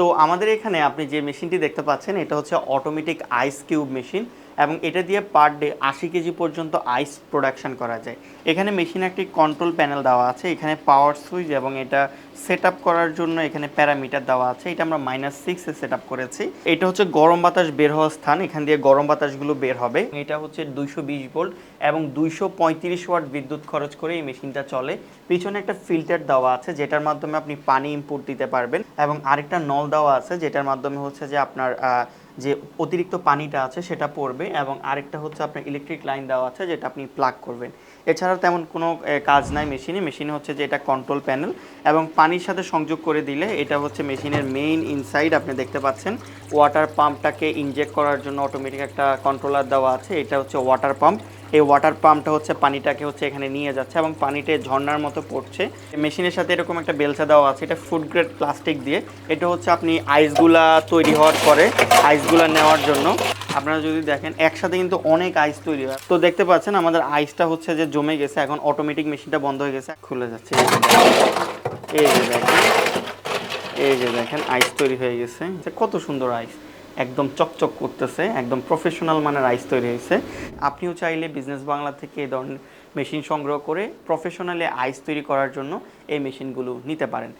তো আমাদের এখানে আপনি যে মেশিনটি দেখতে পাচ্ছেন এটা হচ্ছে অটোমেটিক আইস কিউব মেশিন এবং এটা দিয়ে পার ডে আশি কেজি পর্যন্ত আইস প্রোডাকশন করা যায়। এখানে মেশিনে একটি কন্ট্রোল প্যানেল দেওয়া আছে, এখানে পাওয়ার সুইচ এবং এটা সেট করার জন্য এখানে প্যারামিটার দেওয়া আছে, এটা আমরা মাইনাস সিক্সে সেট করেছি। এটা হচ্ছে গরম বাতাস বের হওয়ার স্থান, এখান দিয়ে গরম বাতাসগুলো বের হবে। এটা হচ্ছে দুইশো বিশ ভোল্ট এবং দুইশো পঁয়ত্রিশ ওয়াট বিদ্যুৎ খরচ করে এই মেশিনটা চলে। পিছনে একটা ফিল্টার দেওয়া আছে, যেটার মাধ্যমে আপনি পানি ইনপুট দিতে পারবেন এবং আরেকটা নল দেওয়া আছে, যেটার মাধ্যমে হচ্ছে যে আপনার যে অতিরিক্ত পানিটা আছে সেটা পড়বে এবং আরেকটা হচ্ছে আপনার ইলেকট্রিক লাইন দেওয়া আছে যেটা আপনি প্লাগ করবেন। এছাড়া তেমন কোনো কাজ নাই মেশিনে মেশিনে হচ্ছে যে এটা কন্ট্রোল প্যানেল এবং পানির সাথে সংযোগ করে দিলে এটা হচ্ছে মেশিনের মেইন ইনসাইড আপনি দেখতে পাচ্ছেন। ওয়াটার পাম্পটাকে ইনজেক্ট করার জন্য অটোমেটিক একটা কন্ট্রোলার দেওয়া আছে। এটা হচ্ছে ওয়াটার পাম্প এই ওয়াটার পাম্পটা হচ্ছে পানিটাকে হচ্ছে এখানে নিয়ে যাচ্ছে এবং পানিতে ঝর্ণার মতো পড়ছে। মেশিনের সাথে এরকম একটা বেলচা দেওয়া আছে, এটা ফুড গ্রেড প্লাস্টিক দিয়ে। এটা হচ্ছে আপনি আইসগুলা তৈরি হওয়ার পরে আইসগুলা নেওয়ার জন্য। আপনারা যদি দেখেন, একসাথে কিন্তু অনেক আইস তৈরি হয়। তো দেখতে পাচ্ছেন, আমাদের আইসটা হচ্ছে যে জমে গেছে, এখন অটোমেটিক মেশিনটা বন্ধ হয়ে গেছে, খুলে যাচ্ছে। এই যে দেখেন, এই যে দেখেন আইস তৈরি হয়ে গেছে। কত সুন্দর আইস একদম চকচক করতেছে, একদম প্রফেশনাল মানের আইস তৈরি হয়েছে। আপনিও চাইলে বিজনেস বাংলা থেকে এই ধরনের মেশিন সংগ্রহ করে প্রফেশনালি আইস তৈরি করার জন্য এই মেশিনগুলো নিতে পারেন।